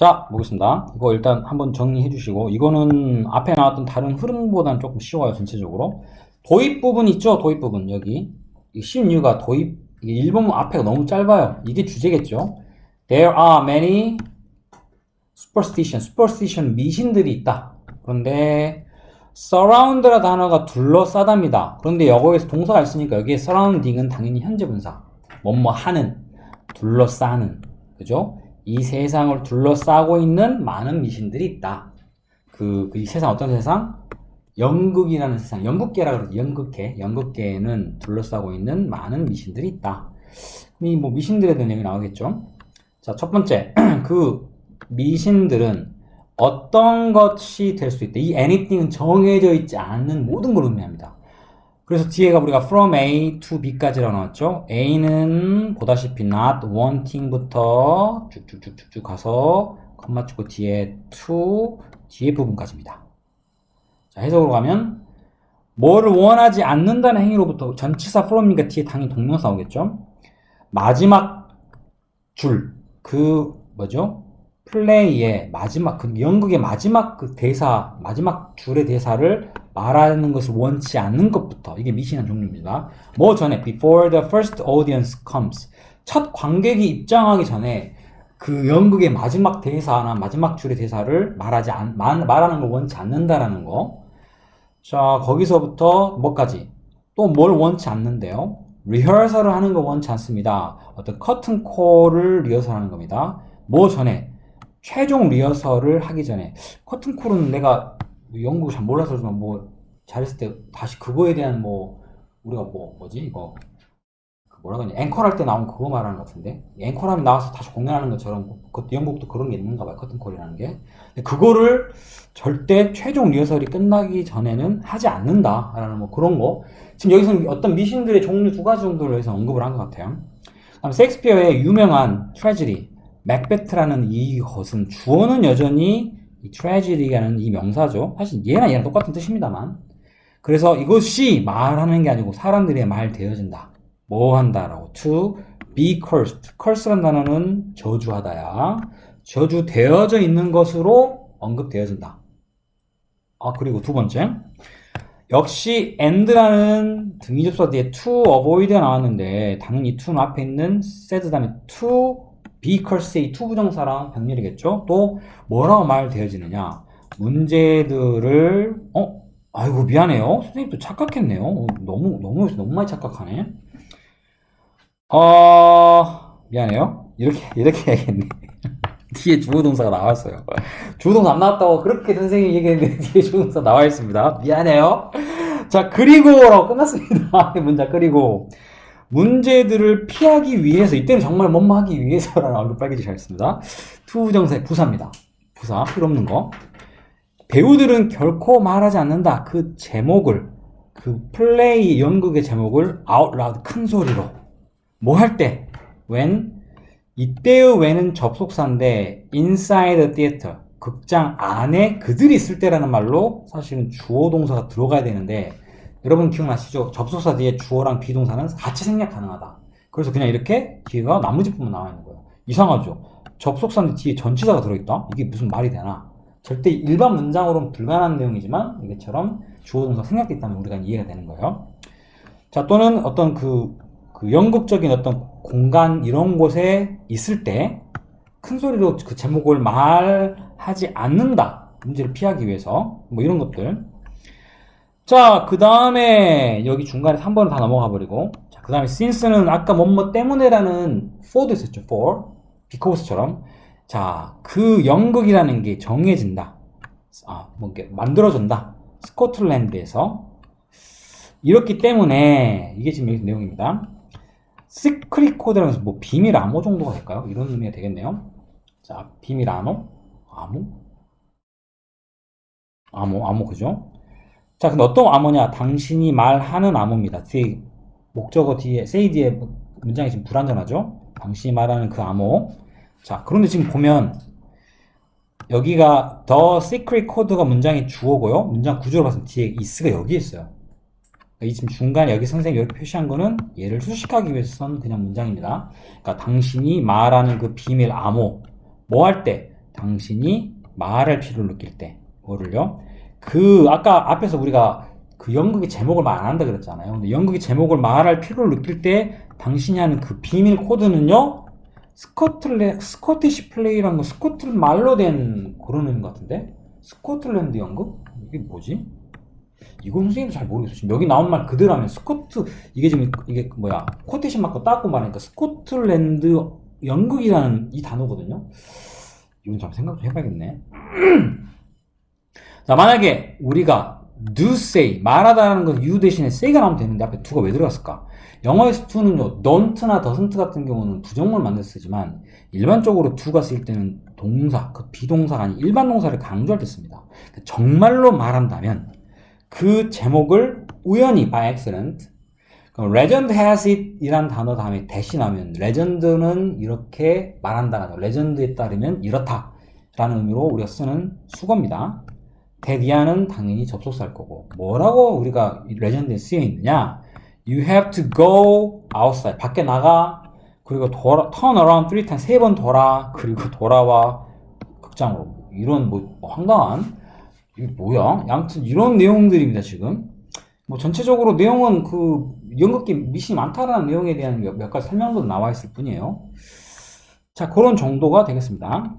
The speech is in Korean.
자, 보겠습니다. 이거 일단 한번 정리해 주시고, 이거는 앞에 나왔던 다른 흐름보다는 조금 쉬워요, 전체적으로. 도입 부분 있죠? 도입 부분, 여기. 이 쉬운 이유가 도입, 이게 일본문 앞에가 너무 짧아요. 이게 주제겠죠? There are many superstition, superstition 미신들이 있다. 그런데 surround라 단어가 둘러싸답니다. 그런데 여기에서 동사가 있으니까 여기에 surrounding은 당연히 현재 분사. 뭐뭐 하는, 둘러싸는. 그죠? 이 세상을 둘러싸고 있는 많은 미신들이 있다. 그, 이 세상 어떤 세상? 연극이라는 세상, 연극계라 그러죠. 연극계. 연극계에는 둘러싸고 있는 많은 미신들이 있다. 이 뭐 미신들에 대한 얘기 나오겠죠. 자, 첫 번째. 그 미신들은 어떤 것이 될 수 있다. 이 anything은 정해져 있지 않는 모든 걸 의미합니다. 그래서 뒤에가 우리가 from A to B까지라고 나왔죠. A는 보다시피 not wanting부터 쭉쭉쭉쭉쭉 가서 컴마 찍고 뒤에 to 뒤에 부분까지입니다. 자, 해석으로 가면 뭐를 원하지 않는다는 행위로부터 전치사 from이니까 뒤에 당연히 동명사 나오겠죠. 마지막 줄, 그 뭐죠? 플레이의 마지막 그 연극의 마지막 그 대사 마지막 줄의 대사를 말하는 것을 원치 않는 것부터 이게 미신한 종류입니다. 뭐 전에 before the first audience comes 첫 관객이 입장하기 전에 그 연극의 마지막 대사나 마지막 줄의 대사를 말하지 않 말, 말하는 걸 원치 않는다라는 거. 자 거기서부터 뭐까지 또 뭘 원치 않는데요. 리허설을 하는 거 원치 않습니다. 어떤 커튼 콜을 리허설하는 겁니다. 뭐 전에 최종 리허설을 하기 전에 커튼 콜은 내가 연구 잘 몰라서 그러지만 뭐 잘했을 때 다시 그거에 대한 뭐 우리가 뭐 뭐지? 이거 그 뭐라 그러냐? 앵콜 할 때 나온 그거 말하는 것 같은데? 앵콜하면 나와서 다시 공연하는 것처럼 그 연극도 그런 게 있는가 봐요. 커튼콜이라는 게. 근데 그거를 절대 최종 리허설이 끝나기 전에는 하지 않는다라는 뭐 그런 거. 지금 여기서는 어떤 미신들의 종류 두 가지 정도를 여기서 언급을 한 것 같아요. 그다음 셰익스피어의 유명한 트레지디 맥베트라는 이것은 주어는 여전히 이 tragedy라는 이 명사죠. 사실 얘나 얘랑 똑같은 뜻입니다만. 그래서 이것이 말하는 게 아니고 사람들의 말 되어진다. 뭐 한다라고. to be cursed. curse란 단어는 저주하다야. 저주되어져 있는 것으로 언급되어진다. 아, 그리고 두 번째. 역시 and라는 등위 접사 뒤에 to avoid가 나왔는데 당연히 to는 앞에 있는 said 다음에 to 비컬스의 투부정사랑 병렬이겠죠? 또 뭐라고 말되어지느냐? 문제들을 어? 아이고 미안해요. 선생님도 착각했네요. 어, 너무 너무 너무 많이 착각하네. 어 미안해요. 이렇게 이렇게 해야겠네. 뒤에 주어동사가 나왔어요. 주어동사 안 나왔다고 그렇게 선생님이 얘기했는데 뒤에 주어동사 나와 있습니다. 미안해요. 자 그리고라고 끝났습니다. 문자 그리고 문제들을 피하기 위해서 이때는 정말 뭐뭐 하기 위해서라는 얼굴 빨개지기 잘했습니다. 투부정사의 부사입니다. 부사 필요 없는 거. 배우들은 결코 말하지 않는다. 그 제목을 그 플레이 연극의 제목을 loud 큰 소리로 뭐 할 때 when 이때의 when은 접속사인데 inside the theater 극장 안에 그들이 있을 때라는 말로 사실은 주어 동사가 들어가야 되는데 여러분 기억나시죠? 접속사 뒤에 주어랑 비동사는 같이 생략 가능하다. 그래서 그냥 이렇게 뒤가 나머지부분 나와 있는 거예요. 이상하죠? 접속사인데 뒤에 전치사가 들어있다? 이게 무슨 말이 되나? 절대 일반 문장으로는 불가능한 내용이지만 이것처럼 주어 동사 생략돼 있다면 우리가 이해가 되는 거예요. 자, 또는 어떤 그, 그 연극적인 어떤 공간 이런 곳에 있을 때 큰 소리로 그 제목을 말하지 않는다. 문제를 피하기 위해서. 뭐 이런 것들. 자, 그 다음에 여기 중간에 3번을 다 넘어가 버리고 자, 그 다음에 since는 아까 뭐뭐 때문에라는 for도 있었죠. for, because처럼 자, 그 연극이라는 게 정해진다. 아, 뭐 이렇게 만들어진다. 스코틀랜드에서 이렇기 때문에 이게 지금 여기 내용입니다. 시크릿 코드라면서 뭐 비밀 암호 정도가 될까요? 이런 의미가 되겠네요. 자, 비밀 암호? 암호? 암호, 암호, 그죠? 자, 근데 어떤 암호냐? 당신이 말하는 암호입니다. 뒤에 목적어 뒤에 say 뒤에 문장이 지금 불완전하죠? 당신이 말하는 그 암호. 자, 그런데 지금 보면 여기가 the secret code가 문장의 주어고요. 문장 구조로 봤을 때 뒤에 is가 여기 있어요. 이 지금 중간에 여기 선생님이 이렇게 표시한 거는 얘를 수식하기 위해서 쓴 그냥 문장입니다. 그러니까 당신이 말하는 그 비밀 암호 뭐 할 때? 당신이 말할 필요를 느낄 때 뭐를요? 그 아까 앞에서 우리가 그 연극의 제목을 말 안 한다 그랬잖아요. 근데 연극의 제목을 말할 필요를 느낄 때 당신이 하는 그 비밀 코드는요. 스코틀레 스코티시 플레이라는 거 스코틀 말로 된 그런 의미 같은데 스코틀랜드 연극 이게 뭐지? 이건 선생님도 잘 모르겠어. 지금 여기 나온 말 그대로 하면 스코트 이게 지금 이게 뭐야 코테이션 마크 따고 말하니까 스코틀랜드 연극이라는 이 단어거든요. 이건 좀 생각 좀 해봐야겠네. 자 만약에 우리가 do say 말하다라는 건 you 대신에 say가 나오면 되는데 앞에 do가 왜 들어갔을까? 영어에서 to는요 don't나 doesn't 같은 경우는 부정문을 만들 때 쓰지만 일반적으로 do가 쓰일 때는 동사 그 비동사가 아닌 일반 동사를 강조할 때 씁니다. 정말로 말한다면 그 제목을 우연히 by accident 그럼 legend has it 이란 단어 다음에 대신하면 레전드는 이렇게 말한다가 레전드에 따르면 이렇다 라는 의미로 우리가 쓰는 수거입니다 대디아는 당연히 접속사일 거고. 뭐라고 우리가 이 레전드에 쓰여 있느냐? You have to go outside. 밖에 나가. 그리고 돌아, turn around three times. 세번 돌아. 그리고 돌아와. 극장으로. 이런 뭐 황당한. 이게 뭐야? 아무튼 이런 내용들입니다, 지금. 뭐 전체적으로 내용은 그 연극기 미신이 많다라는 내용에 대한 몇, 몇 가지 설명도 나와 있을 뿐이에요. 자, 그런 정도가 되겠습니다.